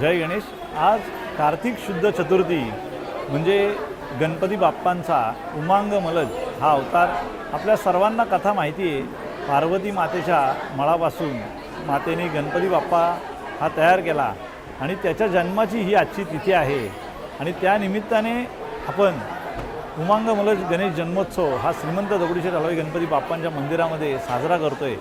जय गणेश. आज कार्तिक शुद्ध चतुर्थी म्हणजे गणपती बाप्पांचा उमांग मलज हा अवतार आपल्या सर्वांना कथा माहिती आहे. पार्वती मातेच्या मळापासून मातेने गणपती बाप्पा हा तयार केला आणि त्याच्या जन्माची ही आजची तिथी आहे. आणि त्यानिमित्ताने आपण उमांग मलज गणेश जन्मोत्सव हा श्रीमंत दगडूशेठ हलवाई गणपती बाप्पांच्या मंदिरामध्ये साजरा करतो आहे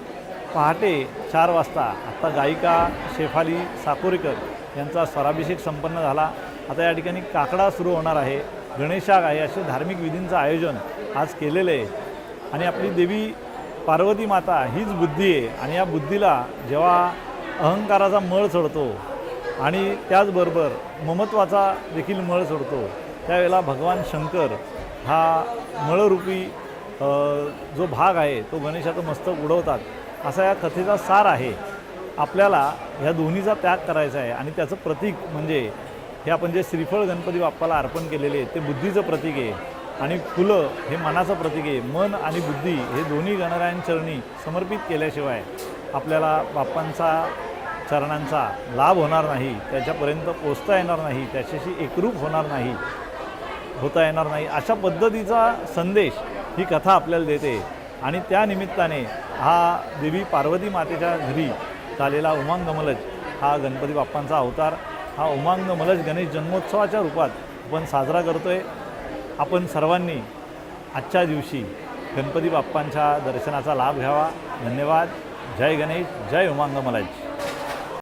पहाटे चार वाजता आत्ता गायिका शेफाली साकोरेकर यांचा स्वराभिषेक संपन्न झाला. आता या ठिकाणी काकडा सुरू होणार आहे. गणेशाग आहे असे धार्मिक विधींचं आयोजन आज केलेलं आहे. आणि आपली देवी पार्वती माता हीच बुद्धी आहे. आणि या बुद्धीला जेव्हा अहंकाराचा मळ चढतो आणि त्याचबरोबर ममत्वाचा देखील मळ सोडतो त्यावेळेला भगवान शंकर हा मळरूपी जो भाग आहे तो गणेशाचं मस्तक उडवतात. असा या कथेचा सार आहे. आपल्याला ह्या दोन्हीचा त्याग करायचा आहे आणि त्याचं प्रतीक म्हणजे हे आपण जे श्रीफळ गणपती बाप्पाला अर्पण केलेले आहे ते बुद्धीचं प्रतीक आहे आणि फुलं हे मनाचं प्रतीक आहे. मन आणि बुद्धी हे दोन्ही गणरायांचरणी समर्पित केल्याशिवाय आपल्याला बाप्पांचा चरणांचा लाभ होणार नाही त्याच्यापर्यंत पोचता येणार नाही त्याच्याशी एकरूप होणार नाही होता येणार नाही. अशा पद्धतीचा संदेश ही कथा आपल्याला देते. आणि त्या निमित्ताने हा देवी पार्वती मातेच्या घरी झालेला उमांग मलज हा गणपती बाप्पांचा अवतार हा उमांग मलज गणेश जन्मोत्सवाच्या रूपात आपण साजरा करतो आहे आपण सर्वांनी आजच्या दिवशी गणपती बाप्पांच्या दर्शनाचा लाभ घ्यावा. धन्यवाद. जय गणेश. जय उमांग मलज.